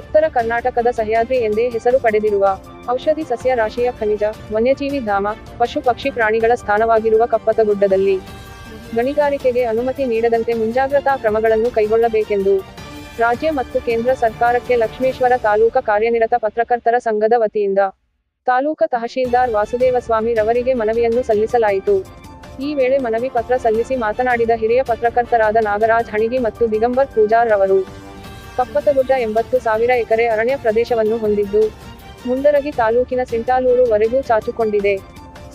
ಉತ್ತರ ಕರ್ನಾಟಕದ ಸಹ್ಯಾದ್ರಿ ಎಂದೇ ಹೆಸರು ಪಡೆದಿರುವ ಔಷಧಿ ಸಸ್ಯ ರಾಶಿಯ ಖನಿಜ, ವನ್ಯಜೀವಿ ಧಾಮ, ಪಶು ಪಕ್ಷಿ ಪ್ರಾಣಿಗಳ ಸ್ಥಾನವಾಗಿರುವ ಕಪ್ಪತಗುಡ್ಡದಲ್ಲಿ ಗಣಿಗಾರಿಕೆಗೆ ಅನುಮತಿ ನೀಡದಂತೆ ಮುಂಜಾಗ್ರತಾ ಕ್ರಮಗಳನ್ನು ಕೈಗೊಳ್ಳಬೇಕೆಂದು ರಾಜ್ಯ ಮತ್ತು ಕೇಂದ್ರ ಸರ್ಕಾರಕ್ಕೆ ಲಕ್ಷ್ಮೇಶ್ವರ ತಾಲೂಕ ಕಾರ್ಯನಿರತ ಪತ್ರಕರ್ತರ ಸಂಘದ ವತಿಯಿಂದ ತಾಲೂಕ ತಹಶೀಲ್ದಾರ್ ವಾಸುದೇವಸ್ವಾಮಿ ರವರಿಗೆ ಮನವಿಯನ್ನು ಸಲ್ಲಿಸಲಾಯಿತು. ಈ ವೇಳೆ ಮನವಿ ಪತ್ರ ಸಲ್ಲಿಸಿ ಮಾತನಾಡಿದ ಹಿರಿಯ ಪತ್ರಕರ್ತರಾದ ನಾಗರಾಜ್ ಹಣಿಗಿ ಮತ್ತು ದಿಗಂಬರ್ ಪೂಜಾರ್ ರವರು. ಕಪ್ಪತಗುಡ್ಡ ಎಂಬತ್ತು ಸಾವಿರ ಎಕರೆ ಅರಣ್ಯ ಪ್ರದೇಶವನ್ನು ಹೊಂದಿದ್ದು, ಮುಂಡರಗಿ ತಾಲೂಕಿನ ಸಿಂಟಾಲೂರು ವರೆಗೂ ಚಾಚುಕೊಂಡಿದೆ.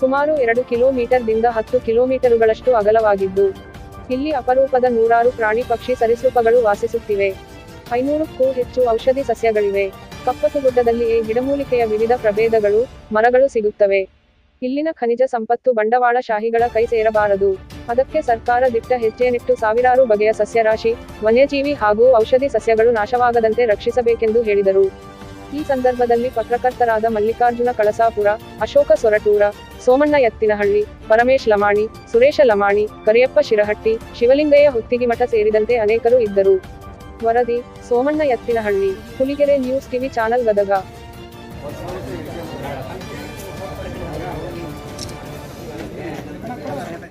ಸುಮಾರು ಎರಡು ಕಿಲೋಮೀಟರ್ದಿಂದ ಹತ್ತು ಕಿಲೋಮೀಟರುಗಳಷ್ಟು ಅಗಲವಾಗಿದ್ದು, ಇಲ್ಲಿ ಅಪರೂಪದ ನೂರಾರು ಪ್ರಾಣಿ ಪಕ್ಷಿ ಸರಿಸೃಪಗಳು ವಾಸಿಸುತ್ತಿವೆ. ಐನೂರಕ್ಕೂ ಹೆಚ್ಚು ಔಷಧಿ ಸಸ್ಯಗಳಿವೆ. ಕಪ್ಪತಗುಡ್ಡದಲ್ಲಿಯೇ ಗಿಡಮೂಲಿಕೆಯ ವಿವಿಧ ಪ್ರಭೇದಗಳು, ಮರಗಳು ಸಿಗುತ್ತವೆ. ಇಲ್ಲಿನ ಖನಿಜ ಸಂಪತ್ತು ಬಂಡವಾಳ ಶಾಹಿಗಳ ಕೈ ಸೇರಬಾರದು. ಅದಕ್ಕೆ ಸರ್ಕಾರ ದಿಟ್ಟ ಹೆಜ್ಜೆನಿಟ್ಟು ಸಾವಿರಾರು ಬಗೆಯ ಸಸ್ಯರಾಶಿ, ವನ್ಯಜೀವಿ ಹಾಗೂ ಔಷಧಿ ಸಸ್ಯಗಳು ನಾಶವಾಗದಂತೆ ರಕ್ಷಿಸಬೇಕೆಂದು ಹೇಳಿದರು. ಈ ಸಂದರ್ಭದಲ್ಲಿ ಪತ್ರಕರ್ತರಾದ ಮಲ್ಲಿಕಾರ್ಜುನ ಕಳಸಾಪುರ, ಅಶೋಕ ಸೊರಟೂರ, ಸೋಮಣ್ಣ ಎತ್ತಿನಹಳ್ಳಿ ಪರಮೇಶ್ ಲಮಾಣಿ, ಸುರೇಶ ಲಮಾಣಿ, ಕರಿಯಪ್ಪ ಶಿರಹಟ್ಟಿ, ಶಿವಲಿಂಗಯ್ಯ ಹುತ್ತಿಗಿಮಠ ಸೇರಿದಂತೆ ಅನೇಕರು ಇದ್ದರು. ವರದಿ, Somanna Ettinahalli Huligere news TV channel Gadag.